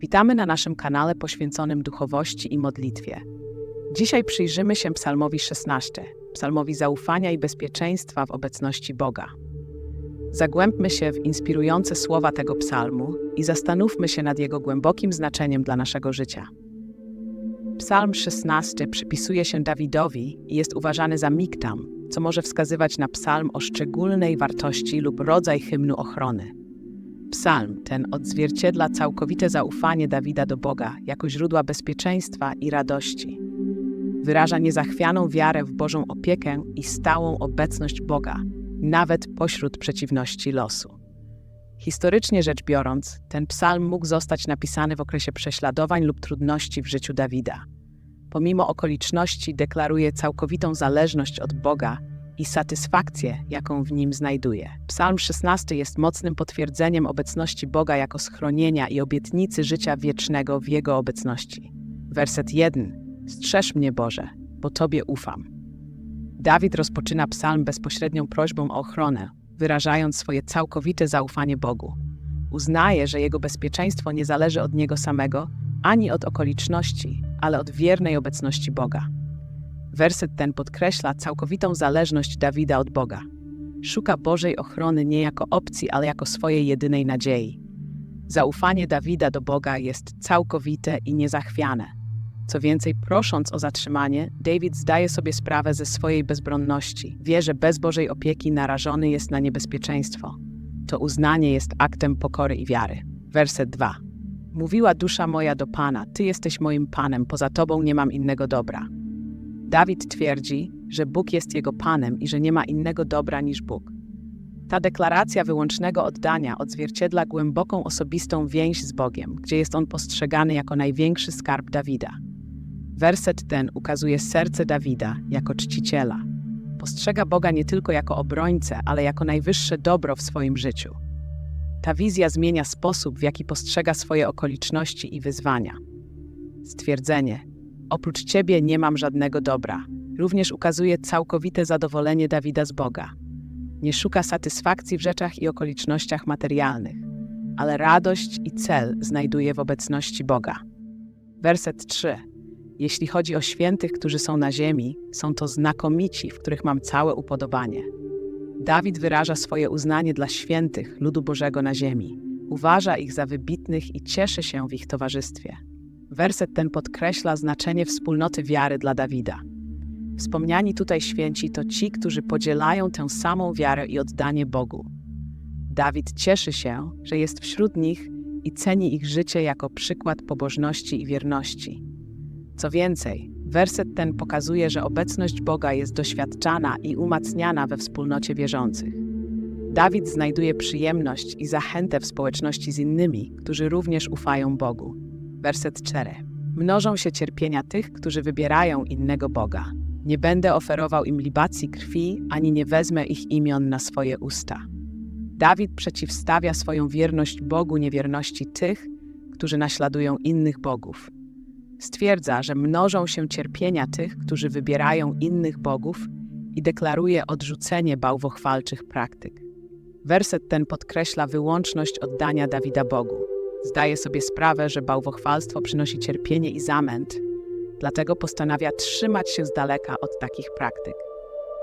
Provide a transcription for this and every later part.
Witamy na naszym kanale poświęconym duchowości i modlitwie. Dzisiaj przyjrzymy się Psalmowi 16, psalmowi zaufania i bezpieczeństwa w obecności Boga. Zagłębmy się w inspirujące słowa tego psalmu i zastanówmy się nad jego głębokim znaczeniem dla naszego życia. Psalm 16 przypisuje się Dawidowi i jest uważany za miktam, co może wskazywać na psalm o szczególnej wartości lub rodzaj hymnu ochrony. Psalm ten odzwierciedla całkowite zaufanie Dawida do Boga jako źródła bezpieczeństwa i radości. Wyraża niezachwianą wiarę w Bożą opiekę i stałą obecność Boga, nawet pośród przeciwności losu. Historycznie rzecz biorąc, ten psalm mógł zostać napisany w okresie prześladowań lub trudności w życiu Dawida. Pomimo okoliczności deklaruje całkowitą zależność od Boga i satysfakcję, jaką w nim znajduje. Psalm 16 jest mocnym potwierdzeniem obecności Boga jako schronienia i obietnicy życia wiecznego w Jego obecności. Werset 1. Strzeż mnie, Boże, bo Tobie ufam. Dawid rozpoczyna psalm bezpośrednią prośbą o ochronę, wyrażając swoje całkowite zaufanie Bogu. Uznaje, że jego bezpieczeństwo nie zależy od niego samego, ani od okoliczności, ale od wiernej obecności Boga. Werset ten podkreśla całkowitą zależność Dawida od Boga. Szuka Bożej ochrony nie jako opcji, ale jako swojej jedynej nadziei. Zaufanie Dawida do Boga jest całkowite i niezachwiane. Co więcej, prosząc o zatrzymanie, David zdaje sobie sprawę ze swojej bezbronności. Wie, że bez Bożej opieki narażony jest na niebezpieczeństwo. To uznanie jest aktem pokory i wiary. Werset 2. Mówiła dusza moja do Pana: Ty jesteś moim Panem, poza Tobą nie mam innego dobra. Dawid twierdzi, że Bóg jest jego Panem i że nie ma innego dobra niż Bóg. Ta deklaracja wyłącznego oddania odzwierciedla głęboką osobistą więź z Bogiem, gdzie jest on postrzegany jako największy skarb Dawida. Werset ten ukazuje serce Dawida jako czciciela. Postrzega Boga nie tylko jako obrońcę, ale jako najwyższe dobro w swoim życiu. Ta wizja zmienia sposób, w jaki postrzega swoje okoliczności i wyzwania. Stwierdzenie: Oprócz Ciebie nie mam żadnego dobra, również ukazuje całkowite zadowolenie Dawida z Boga. Nie szuka satysfakcji w rzeczach i okolicznościach materialnych, ale radość i cel znajduje w obecności Boga. Werset 3. Jeśli chodzi o świętych, którzy są na ziemi, są to znakomici, w których mam całe upodobanie. Dawid wyraża swoje uznanie dla świętych ludu Bożego na ziemi. Uważa ich za wybitnych i cieszy się w ich towarzystwie. Werset ten podkreśla znaczenie wspólnoty wiary dla Dawida. Wspomniani tutaj święci to ci, którzy podzielają tę samą wiarę i oddanie Bogu. Dawid cieszy się, że jest wśród nich i ceni ich życie jako przykład pobożności i wierności. Co więcej, werset ten pokazuje, że obecność Boga jest doświadczana i umacniana we wspólnocie wierzących. Dawid znajduje przyjemność i zachętę w społeczności z innymi, którzy również ufają Bogu. Werset 4. Mnożą się cierpienia tych, którzy wybierają innego Boga. Nie będę oferował im libacji krwi, ani nie wezmę ich imion na swoje usta. Dawid przeciwstawia swoją wierność Bogu niewierności tych, którzy naśladują innych bogów. Stwierdza, że mnożą się cierpienia tych, którzy wybierają innych bogów i deklaruje odrzucenie bałwochwalczych praktyk. Werset ten podkreśla wyłączność oddania Dawida Bogu. Zdaje sobie sprawę, że bałwochwalstwo przynosi cierpienie i zamęt, dlatego postanawia trzymać się z daleka od takich praktyk.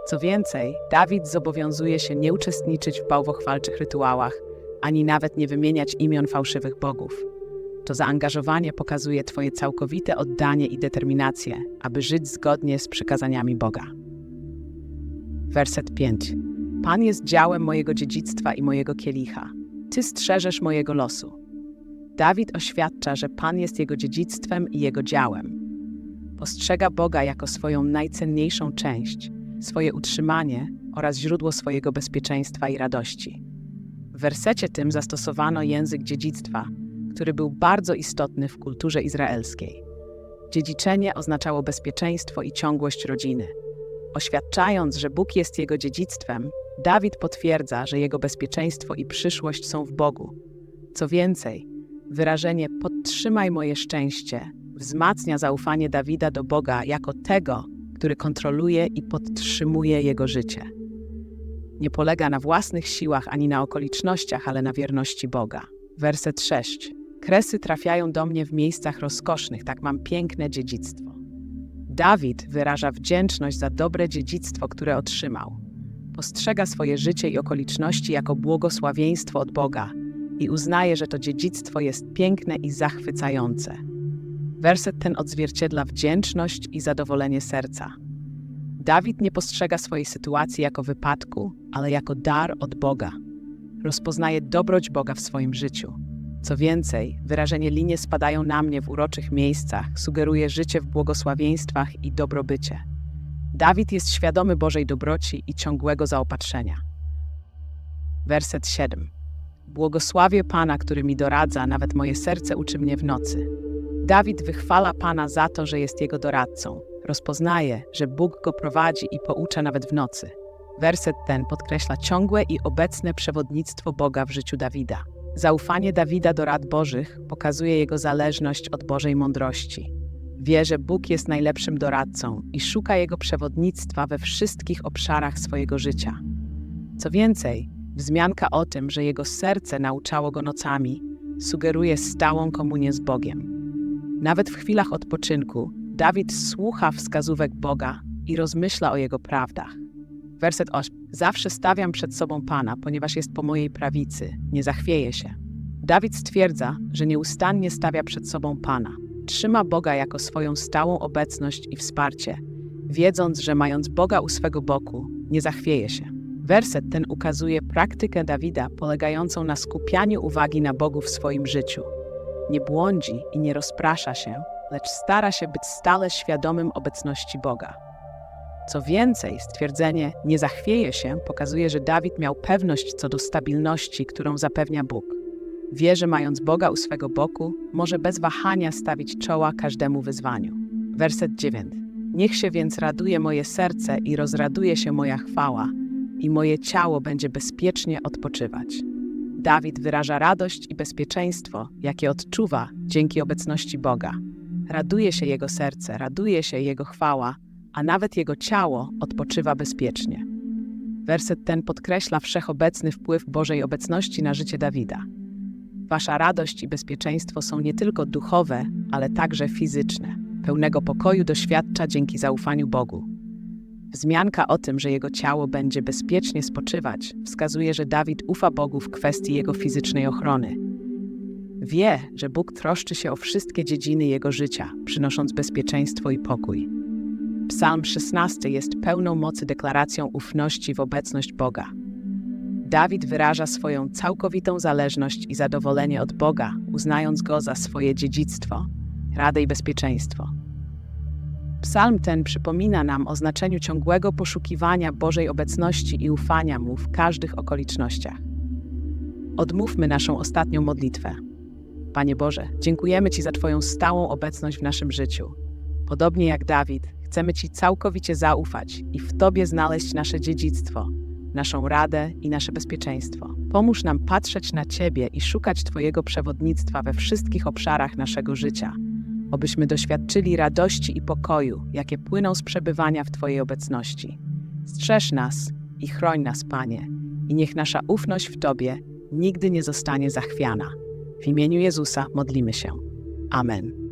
Co więcej, Dawid zobowiązuje się nie uczestniczyć w bałwochwalczych rytuałach, ani nawet nie wymieniać imion fałszywych bogów. To zaangażowanie pokazuje Twoje całkowite oddanie i determinację, aby żyć zgodnie z przykazaniami Boga. Werset 5. Pan jest działem mojego dziedzictwa i mojego kielicha. Ty strzeżesz mojego losu. Dawid oświadcza, że Pan jest jego dziedzictwem i jego działem. Postrzega Boga jako swoją najcenniejszą część, swoje utrzymanie oraz źródło swojego bezpieczeństwa i radości. W wersecie tym zastosowano język dziedzictwa, który był bardzo istotny w kulturze izraelskiej. Dziedziczenie oznaczało bezpieczeństwo i ciągłość rodziny. Oświadczając, że Bóg jest jego dziedzictwem, Dawid potwierdza, że jego bezpieczeństwo i przyszłość są w Bogu. Co więcej, wyrażenie podtrzymaj moje szczęście wzmacnia zaufanie Dawida do Boga jako tego, który kontroluje i podtrzymuje jego życie. Nie polega na własnych siłach ani na okolicznościach, ale na wierności Boga. Werset 6. Kresy trafiają do mnie w miejscach rozkosznych, tak mam piękne dziedzictwo. Dawid wyraża wdzięczność za dobre dziedzictwo, które otrzymał. Postrzega swoje życie i okoliczności jako błogosławieństwo od Boga i uznaje, że to dziedzictwo jest piękne i zachwycające. Werset ten odzwierciedla wdzięczność i zadowolenie serca. Dawid nie postrzega swojej sytuacji jako wypadku, ale jako dar od Boga. Rozpoznaje dobroć Boga w swoim życiu. Co więcej, wyrażenie linie spadają na mnie w uroczych miejscach sugeruje życie w błogosławieństwach i dobrobycie. Dawid jest świadomy Bożej dobroci i ciągłego zaopatrzenia. Werset 7. Błogosławię Pana, który mi doradza, nawet moje serce uczy mnie w nocy. Dawid wychwala Pana za to, że jest jego doradcą. Rozpoznaje, że Bóg go prowadzi i poucza nawet w nocy. Werset ten podkreśla ciągłe i obecne przewodnictwo Boga w życiu Dawida. Zaufanie Dawida do rad Bożych pokazuje jego zależność od Bożej mądrości. Wie, że Bóg jest najlepszym doradcą i szuka jego przewodnictwa we wszystkich obszarach swojego życia. Co więcej, wzmianka o tym, że jego serce nauczało go nocami, sugeruje stałą komunię z Bogiem. Nawet w chwilach odpoczynku Dawid słucha wskazówek Boga i rozmyśla o jego prawdach. Werset 8. Zawsze stawiam przed sobą Pana, ponieważ jest po mojej prawicy, nie zachwieje się. Dawid stwierdza, że nieustannie stawia przed sobą Pana. Trzyma Boga jako swoją stałą obecność i wsparcie, wiedząc, że mając Boga u swego boku, nie zachwieje się. Werset ten ukazuje praktykę Dawida polegającą na skupianiu uwagi na Bogu w swoim życiu. Nie błądzi i nie rozprasza się, lecz stara się być stale świadomym obecności Boga. Co więcej, stwierdzenie nie zachwieje się pokazuje, że Dawid miał pewność co do stabilności, którą zapewnia Bóg. Wie, że mając Boga u swego boku, może bez wahania stawić czoła każdemu wyzwaniu. Werset 9. Niech się więc raduje moje serce i rozraduje się moja chwała, i moje ciało będzie bezpiecznie odpoczywać. Dawid wyraża radość i bezpieczeństwo, jakie odczuwa dzięki obecności Boga. Raduje się jego serce, raduje się jego chwała, a nawet jego ciało odpoczywa bezpiecznie. Werset ten podkreśla wszechobecny wpływ Bożej obecności na życie Dawida. Wasza radość i bezpieczeństwo są nie tylko duchowe, ale także fizyczne. Pełnego pokoju doświadcza dzięki zaufaniu Bogu. Wzmianka o tym, że jego ciało będzie bezpiecznie spoczywać, wskazuje, że Dawid ufa Bogu w kwestii jego fizycznej ochrony. Wie, że Bóg troszczy się o wszystkie dziedziny jego życia, przynosząc bezpieczeństwo i pokój. Psalm 16 jest pełną mocy deklaracją ufności w obecność Boga. Dawid wyraża swoją całkowitą zależność i zadowolenie od Boga, uznając go za swoje dziedzictwo, radę i bezpieczeństwo. Psalm ten przypomina nam o znaczeniu ciągłego poszukiwania Bożej obecności i ufania Mu w każdych okolicznościach. Odmówmy naszą ostatnią modlitwę. Panie Boże, dziękujemy Ci za Twoją stałą obecność w naszym życiu. Podobnie jak Dawid, chcemy Ci całkowicie zaufać i w Tobie znaleźć nasze dziedzictwo, naszą radę i nasze bezpieczeństwo. Pomóż nam patrzeć na Ciebie i szukać Twojego przewodnictwa we wszystkich obszarach naszego życia – obyśmy doświadczyli radości i pokoju, jakie płyną z przebywania w Twojej obecności. Strzeż nas i chroń nas, Panie, i niech nasza ufność w Tobie nigdy nie zostanie zachwiana. W imieniu Jezusa modlimy się. Amen.